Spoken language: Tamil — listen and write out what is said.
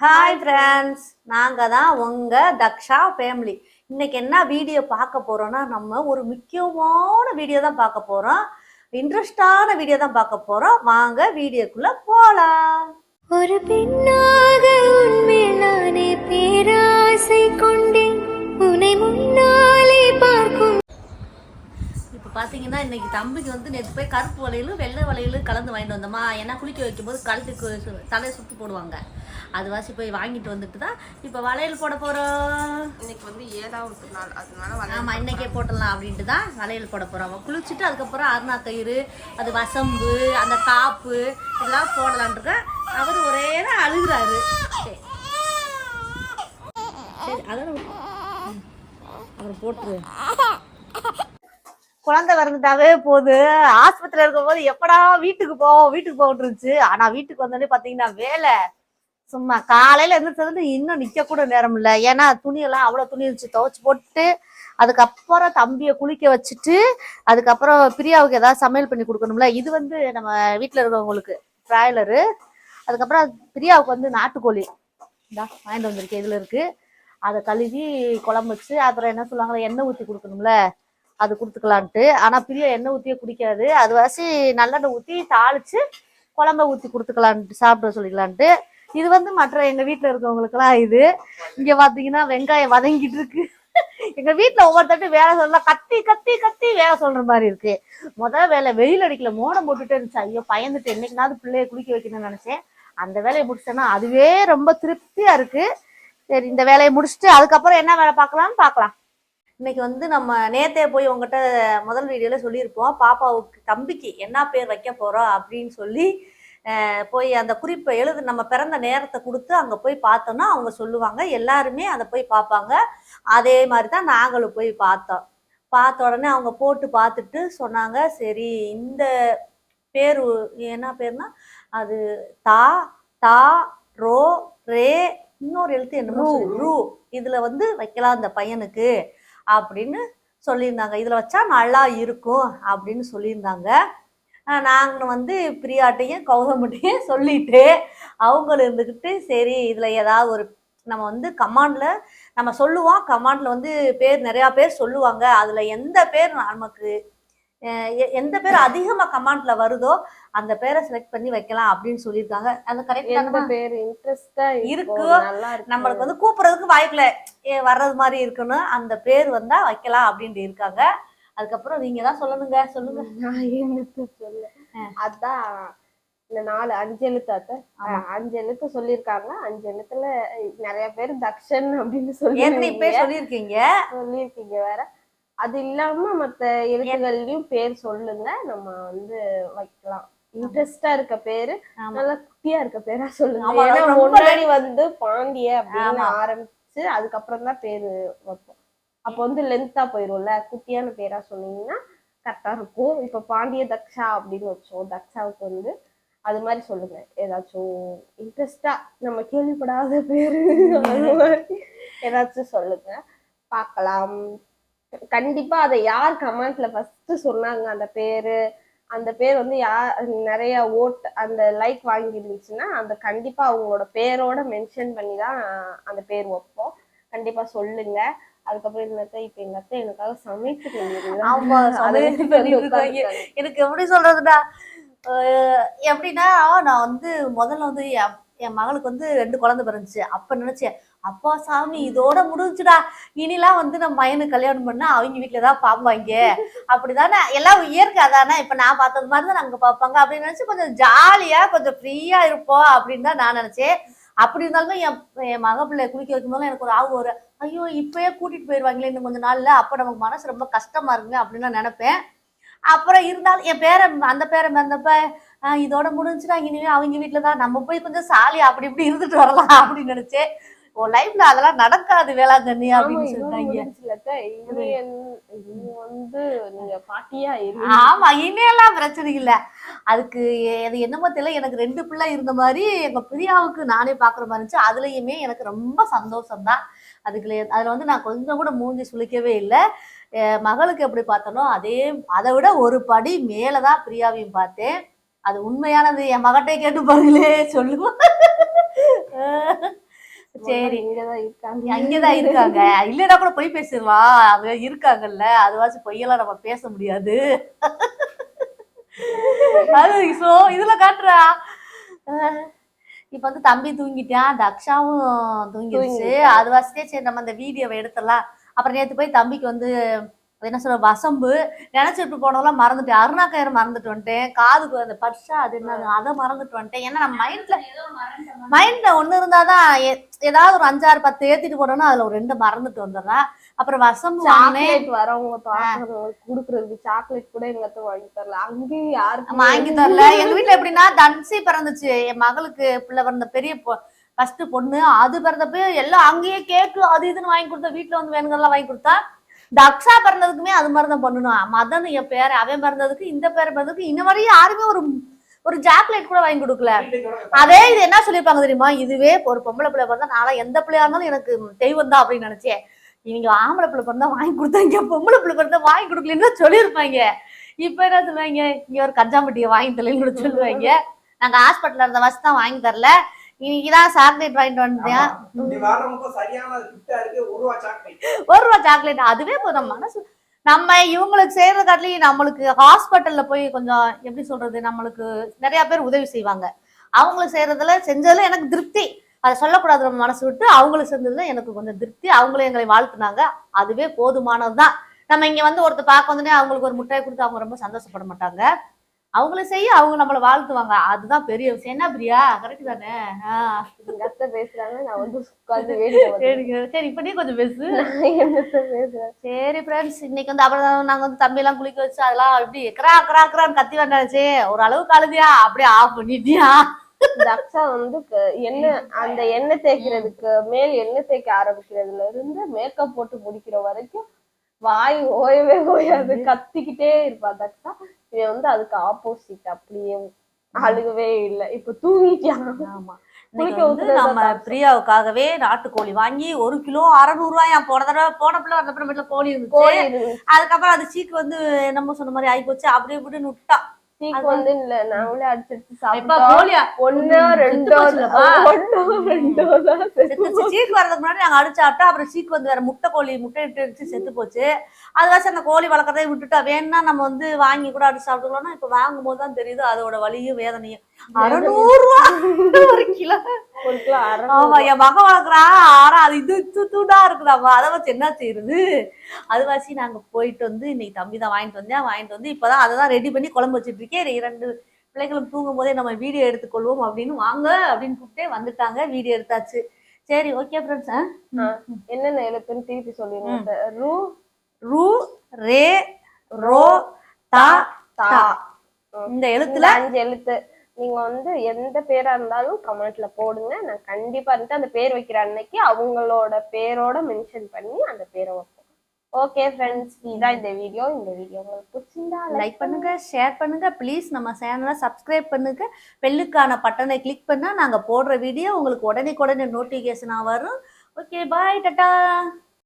ஹாய் ஃப்ரெண்ட்ஸ் நாங்கள் தான் உங்கள் தக்ஷா ஃபேமிலி இன்னைக்கு என்ன வீடியோ பார்க்க போகிறோன்னா நம்ம ஒரு முக்கியமான வீடியோ தான் பார்க்க போகிறோம் இன்ட்ரெஸ்டான வீடியோ தான் பார்க்க போகிறோம் வாங்க வீடியோக்குள்ளே போகலாம் ஒரு பெண்ணாக உண்மை நானே பார்த்தீங்கன்னா இன்னைக்கு தம்பிக்கு வந்து நேற்று போய் கருப்பு வளையலும் வெள்ளை வளையலும் கலந்து வாங்கிட்டு வந்தோமா? ஏன்னா குளிக்க வைக்கும்போது கழுத்துக்கு தலையை சுற்றி போடுவாங்க. அது வாசி போய் வாங்கிட்டு வந்துட்டு தான் இப்போ வளையல் போட போகிறோம் இன்னைக்கு வந்து ஏழாவது நாள். அதனால ஆமாம் இன்னைக்கே போட்டுடலாம் அப்படின்ட்டு தான் வளையல் போட போகிறோம் குளிச்சுட்டு அதுக்கப்புறம் அருணா கயிறு அது வசம்பு அந்த காப்பு இதெல்லாம் போடலான் இருக்கேன் அவர் ஒரே தான் அழுகுறாரு. சரி. சரி அதான் அவர் போட்டுரு. குழந்தை பிறந்துட்டாவே போகுது ஆஸ்பத்திரியில் இருக்கும்போது எப்படா வீட்டுக்கு போவோம் வீட்டுக்கு போகிட்டு இருந்துச்சு. ஆனால் வீட்டுக்கு வந்தோடனே பார்த்தீங்கன்னா வேலை. சும்மா காலையில எந்திரிச்சது இன்னும் நிக்க கூட நேரம் இல்லை. ஏன்னா துணியெல்லாம் அவ்வளோ துணி இருந்துச்சு. துவைச்சு போட்டு அதுக்கப்புறம் தம்பியை குளிக்க வச்சுட்டு அதுக்கப்புறம் பிரியாவுக்கு ஏதாவது சமையல் பண்ணி கொடுக்கணும்ல. இது வந்து நம்ம வீட்டில் இருக்கிறவங்களுக்கு பிராய்லரு. அதுக்கப்புறம் பிரியாவுக்கு வந்து நாட்டுக்கோழி. இந்தா வாங்கிட்டு வந்திருக்கேன். இதில் இருக்குது அதை கழுவி குழம்பு வச்சு அப்புறம் என்ன சொல்லுவாங்களே எண்ணெய் ஊற்றி கொடுக்கணும்ல. அது கொடுத்துக்கலான்ட்டு. ஆனால் பிரியா எண்ணெய் ஊற்றியே குடிக்காது. அது வாசி நல்லெண்ணெய் ஊற்றி தாளித்து குழம்ப ஊற்றி கொடுத்துக்கலான்ட்டு சாப்பிட சொல்லிக்கலான்ட்டு. இது வந்து மற்ற எங்கள் வீட்டில் இருக்கவங்களுக்குலாம் இது. இங்கே பார்த்தீங்கன்னா வெங்காயம் வதங்கிட்டு இருக்கு. எங்க வீட்டில் ஒவ்வொருத்தட்டு வேலை சொல்ல கத்தி கத்தி கத்தி வேலை சொல்ற மாதிரி இருக்கு. முத வேலை வெயில் அடிக்கல மோடம் போட்டுட்டு இருந்துச்சு. ஐயோ பயந்துட்டு என்னைக்குனாவது பிள்ளைய குளிக்க வைக்கணும்னு நினைச்சேன். அந்த வேலையை முடிச்சிட்டேன்னா அதுவே ரொம்ப திருப்தியா இருக்கு. சரி இந்த வேலையை முடிச்சுட்டு அதுக்கப்புறம் என்ன வேலை பார்க்கலாம்னு பார்க்கலாம். இன்னைக்கு வந்து நம்ம நேத்தே போய் உங்ககிட்ட முதல் வீடியோல சொல்லியிருப்போம். பாப்பாவுக்கு தம்பிக்கு என்ன பேர் வைக்க போறோம் அப்படின்னு சொல்லி போய் அந்த குறிப்பை எழுது நம்ம பிறந்த நேரத்தை கொடுத்து அங்கே போய் பார்த்தோம்னா அவங்க சொல்லுவாங்க. எல்லாருமே அதை போய் பார்ப்பாங்க. அதே மாதிரி தான் நாங்களும் போய் பார்த்தோம். பார்த்த உடனே அவங்க போட்டு பார்த்துட்டு சொன்னாங்க சரி இந்த பேர் என்ன பேர்னா அது தா தா ரோ ரே இன்னொரு எழுத்து என்னமோ. ரூ. இதுல வந்து வைக்கலாம் அந்த பையனுக்கு. அப்படின்னு சொல்லியிருந்தாங்க. இதில் வச்சா நல்லா இருக்கும் அப்படின்னு சொல்லியிருந்தாங்க. நாங்கள் வந்து பிரியாட்டையும் கௌதம்பட்டையும் சொல்லிட்டு அவங்களும் இருந்துக்கிட்டு சரி இதில் ஏதாவது ஒரு நம்ம வந்து கமாண்டில் நம்ம சொல்லுவோம். கமாண்டில் வந்து பேர் நிறையா பேர் சொல்லுவாங்க. அதில் எந்த பேர் நமக்கு எந்த பேர் அதிகமா கமாண்ட்ல வருதோ அந்த பேரை செலக்ட் பண்ணி வைக்கலாம் அப்படின்னு சொல்லியிருக்காங்க. அது எந்த கரெக்டான பேர் இன்ட்ரெஸ்டா இருக்கு. நம்மளுக்கு வந்து கூப்பிடுறதுக்கு வாய்ப்புல ஏ, வர்றது மாதிரி இருக்கணும் அந்த பேர் வந்தா வைக்கலாம் அப்படின்ட்டு இருக்காங்க. அதுக்கப்புறம் நீங்க தான் சொல்லணுங்க சொல்லுங்க. நான் என்னத்த சொல்ல? அதான் இந்த நாலு அஞ்சு எழுத்து. அஹ் அஞ்சு எழுத்து சொல்லியிருக்காங்க. அஞ்சு எழுத்துல நிறைய பேர் தக்ஷன் அப்படின்னு சொல்லி சொல்லியிருக்கீங்க? சொல்லியிருக்கீங்க வேற. அது இல்லாம மத்த எழுத்துகள்லயும் பேர் சொல்லுங்க நம்ம வந்து வைக்கலாம். இன்ட்ரெஸ்டா இருக்க பேரு. நல்லா குட்டியா இருக்க பேரா சொல்லுங்க. ஏன்னா முன்னாடி வந்து பாண்டிய அப்படின்னு. ஆரம்பிச்சு அதுக்கப்புறம் தான் பேரு வைப்போம். அப்போ வந்து லென்த்தா போயிரும்ல குட்டியான பேரா சொன்னீங்கன்னா கரெக்டா இருக்கும். இப்ப பாண்டிய தக்ஷா அப்படின்னு வச்சோம் தக்ஷாவுக்கு வந்து அது மாதிரி சொல்லுங்க. ஏதாச்சும் இன்ட்ரெஸ்டா நம்ம கேள்விப்படாத பேரு ஏதாச்சும் சொல்லுங்க. பார்க்கலாம். கண்டிப்பா அதை யார் கமெண்ட்ல ஃபர்ஸ்ட் சொன்னாங்க? அந்த பேரு அந்த பேர் வந்து யார் நிறைய ஓட் அந்த லைக் வாங்கி இருந்துச்சுன்னா அந்த கண்டிப்பா அவங்களோட பேரோட மென்ஷன் பண்ணி தான் அந்த பேர் வைப்போம். கண்டிப்பா சொல்லுங்க. அதுக்கப்புறம் அத்தை இப்ப எங்க அத்தை எனக்காக சமைச்சு ஆமா. எனக்கு எப்படி சொல்றதுடா எப்படின்னா நான் வந்து முதல்ல வந்து என் மகளுக்கு வந்து ரெண்டு குழந்தை பிறந்துச்சு. அப்போ நினச்சேன் அப்பா சாமி இதோட முடிஞ்சுடா இனிலாம் வந்து நம்ம பையனுக்கு கல்யாணம் பண்ணா அவங்க வீட்டில் தான் பார்ப்பாங்க அப்படிதானே? எல்லாம் இயற்கை அதானே? இப்போ நான் பார்த்தது மாதிரி தான் அங்கே பார்ப்பாங்க. அப்படின்னு நினச்சி கொஞ்சம் ஜாலியாக கொஞ்சம் ஃப்ரீயாக இருப்போம் அப்படின்னு தான் நான் நினச்சேன். அப்படி இருந்தாலுமே என் என் மக பிள்ளை குளிக்க வைக்கும்போது எனக்கு ஒரு ஆகும் ஒரு ஐயோ இப்பயே கூட்டிகிட்டு போயிடுவாங்களே இன்னும் கொஞ்சம் நாளில். அப்போ நமக்கு மனசு ரொம்ப கஷ்டமாக இருக்குங்க அப்படின்னு நான் நினைப்பேன். அப்புறம் இருந்தாலும் என் பேரன் அந்த பேரன் வந்தப்ப ஆஹ் இதோட முடிஞ்சுடா இனிமே அவங்க வீட்டுல தான் நம்ம போய் கொஞ்சம் சாலி அப்படி இப்படி இருந்துட்டு வரலாம் அப்படின்னு நினைச்சேன். உன் லைஃப்ல அதெல்லாம் நடக்காது வேளாங்கண்ணி அப்படின்னு சொல்லிட்டாங்க. ஆமா இனியெல்லாம் பிரச்சனை இல்ல. அதுக்கு அது என்னமோ தெரியல. எனக்கு ரெண்டு பிள்ளை இருந்த மாதிரி எங்க பிரியாவுக்கு நானே பாக்குற மாதிரி இருந்துச்சு. அதுலயுமே எனக்கு ரொம்ப சந்தோஷம் தான் அதுக்குள்ள அதுல வந்து நான் கொஞ்சம் கூட மூஞ்சி சுளிக்கவே இல்லை. மகளுக்கு எப்படி பார்த்தனோ அதே அதை விட ஒரு படி மேலதான் பிரியாவையும் பார்த்தேன். அது உண்மையானது? என் மகட்டை கேட்டு பாருங்களே சொல்லுவோம் சரி. அங்கதான் இருக்காங்க. இல்லடா கூட பொய் பேசிடுவா அவங்க இருக்காங்கல்ல அதுவாச்சும் பொய்யெல்லாம் நம்ம பேச முடியாது. அது சோ இதுல காட்டுறா. இப்ப வந்து தம்பி தூங்கிட்டான். தக்ஷாவும் தூங்கிடுச்சு. தூங்கிட்டா. அது வசதியே சரி நம்ம அந்த வீடியோவை எடுத்துடலாம். அப்புறம் நேத்து போய் தம்பிக்கு வந்து என்ன சொல்ற வசம்பு. நினைச்சிட்டு போனதெல்லாம் மறந்துட்டேன். அருணா கயிறு மறந்துட்டு வந்துட்டேன். காதுக்கு அந்த பர்ஷா அது என்ன அதை மறந்துட்டு வந்துட்டேன். ஏன்னா நம்ம மைண்ட்ல மைண்ட்ல ஒண்ணு இருந்தாதான் ஏதாவது ஒரு அஞ்சாறு பத்து ஏத்திட்டு போனோம்னா அதுல ஒரு ரெண்டு மறந்துட்டு வந்துடுறேன். அப்புறம் வசம்பு வரவங்க குடுக்கறதுக்கு சாக்லேட் கூட எங்க வாங்கி தரல. அங்கேயும் யாருக்கு வாங்கி தரல. எங்க வீட்ல எப்படின்னா தன்சி பிறந்துச்சு. என் மகளுக்கு பிள்ளை பிறந்த பெரிய ஃபர்ஸ்ட் பொண்ணு அது பிறந்தப்ப எல்லாம் அங்கேயே கேக்கு அது இதுன்னு வாங்கி கொடுத்தா வீட்டுல வந்து வேணுங்கெல்லாம் வாங்கி கொடுத்தா தக்ஷா பிறந்ததுக்குமே அது மாதிரி தான் பண்ணணும் மதன் என் பேர் அவன் பிறந்ததுக்கு இந்த பேர் பிறந்ததுக்கு இன்ன வரையும் யாருமே ஒரு ஒரு ஜாக்லேட் கூட வாங்கி கொடுக்கல. அதே இது என்ன சொல்லியிருப்பாங்க தெரியுமா? இதுவே ஒரு பொம்பளை பிள்ளை பிறந்தா நாளா எந்த பிள்ளையா இருந்தாலும் எனக்கு தெய்வம் தான் அப்படின்னு நினைச்சேன் இவங்க ஆம்பளை பிள்ளை பிறந்தா வாங்கி கொடுத்தாங்க பொம்பளை பிள்ளை பிறந்தா வாங்கி கொடுக்கலன்னு சொல்லியிருப்பாங்க. இப்ப என்ன சொல்லுவாங்க? இங்க ஒரு கஞ்சாம்பட்டியை வாங்கி தரலன்னு சொல்லுவாங்க. நாங்க ஹாஸ்பிட்டல் இருந்த வசதி தான் வாங்கி தரல. இன்னைக்குதான் சாக்லேட் வாங்கிட்டு இருக்கு ஒரு ரூபா சாக்லேட் அதுவே போதும். மனசு நம்ம இவங்களுக்கு செய்யற காட்டிலையும் நம்மளுக்கு ஹாஸ்பிட்டல்ல போய் கொஞ்சம் எப்படி சொல்றது நம்மளுக்கு நிறைய பேர் உதவி செய்வாங்க. அவங்களுக்கு செய்யறதுல செஞ்சதுல எனக்கு திருப்தி. அதை சொல்லக்கூடாது நம்ம மனசு விட்டு. அவங்களுக்கு செஞ்சதுல எனக்கு கொஞ்சம் திருப்தி. அவங்களும் எங்களை வாழ்த்துனாங்க. அதுவே போதுமானதுதான். நம்ம இங்க வந்து ஒருத்தர் பார்க்க வந்துட்டே அவங்களுக்கு ஒரு முட்டையை கொடுத்து அவங்க ரொம்ப சந்தோஷப்பட மாட்டாங்க. அவங்கள செய்ய அவங்க நம்மள வாழ்த்துவாங்க. அதுதான் பெரிய விஷயம். என்ன பிரியா? கரெக்ட் தானே? அத்தை பேசுறாங்க. நான் வந்து உட்கார்ந்து வேடிக்கை சரி இப்ப நீ கொஞ்சம் பேசு. பேசுறேன்? சரி ஃப்ரெண்ட்ஸ் இன்னைக்கு வந்து அப்புறம் நாங்க வந்து தம்பி எல்லாம் குளிக்க வச்சு அதெல்லாம் எப்படி கிரா கிரா கிரான்னு கத்தி வந்தாச்சு. ஒரு அளவுக்கு அழுதியா? அப்படியே ஆஃப் பண்ணிட்டியா? தக்ஷா வந்து எண்ணெய் அந்த எண்ணெய் தேய்க்கிறதுக்கு மேல் எண்ணெய் தேய்க்க ஆரம்பிக்கிறதுல இருந்து மேக்கப் போட்டு முடிக்கிற வரைக்கும் வாய் ஓயவே ஓயாது கத்திக்கிட்டே இருப்பா தக்ஷா. இவன் வந்து அதுக்கு ஆப்போசிட் அப்படியே அழுகவே இல்லை. இப்ப தூங்கிட்டான் ஆமா. இன்னைக்கு வந்து நம்ம பிரியாவுக்காகவே நாட்டுக்கோழி வாங்கி ஒரு கிலோ அறநூறு ரூபாயா போன தடவை போன பிள்ளை வந்த பிள்ளை வீட்டுல கோழி இருந்துச்சு. கோழி இருந்துச்சு. அதுக்கப்புறம் அது சீக்கு வந்து நம்ம சொன்ன மாதிரி ஆகி போச்சு அப்படி இப்படின்னு விட்டா. வந்து இல்ல நாங்களே சாப்பிட்டோம் ரெண்டோ ரெண்டோ தான் செத்துச்சு சீக்கு வரதுக்கு முன்னாடி நாங்க அடிச்சு சாப்பிட்டா அப்புறம் சீக்கு வந்து வேற முட்டை கோழி முட்டை இட்டு அடிச்சு செத்து போச்சு. அது வச்சு அந்த கோழி வளர்க்கறதை விட்டுட்டா வேணா நம்ம வந்து வாங்கி கூட அடிச்சு சாப்பிட்டுக்கலாம்னா இப்ப வாங்கும் போது தான் தெரியுது அதோட வலியும் வேதனையும். அறுநூறு ரூபா. ஒரு கிலோ. ஒரு கிலோ ஆமா என் மகன் வளர்க்குறா. ஆனா அது இது து- துடா இருக்குதாம்மா அதை வச்சு என்ன செய்யுது அது வாசி நாங்க போயிட்டு வந்து இன்னைக்கு தம்பி தான் வாங்கிட்டு வந்தேன். வாங்கிட்டு வந்து இப்பதான் அதை தான் ரெடி பண்ணி குழம்பு வச்சிட்டு இருக்கேன். இரண்டு பிள்ளைகளும் தூங்கும் போதே நம்ம வீடியோ எடுத்துக்கொள்வோம் அப்படின்னு வாங்க அப்படின்னு கூப்பிட்டே வந்துட்டாங்க. வீடியோ எடுத்தாச்சு. சரி ஓகே ஃப்ரெண்ட்ஸ் என்னென்ன எழுத்துன்னு திருப்பி சொல்லிருங்க ரூ? ரூ ரே ரோ தா தா. இந்த எழுத்துல அஞ்சு எழுத்து. நீங்க வந்து எந்த பேரா இருந்தாலும் கமெண்ட்ல போடுங்க. நான் கண்டிப்பா இருந்துட்டு அந்த பேர் வைக்கிற அன்னைக்கு அவங்களோட பேரோட மென்ஷன் பண்ணி அந்த பேரை வைப்போம். ஓகே ஃப்ரெண்ட்ஸ் இதான் இந்த வீடியோ இந்த வீடியோ உங்களுக்கு பிடிச்சிருந்தா லைக் பண்ணுங்க. ஷேர் பண்ணுங்க. ப்ளீஸ் நம்ம சேனலை சப்ஸ்கிரைப் பண்ணுங்க. பெல்லுக்கான பட்டனை கிளிக் பண்ணா நாங்க போடுற வீடியோ உங்களுக்கு உடனே உடனே நோட்டிஃபிகேஷனா வரும். Okay bye Tata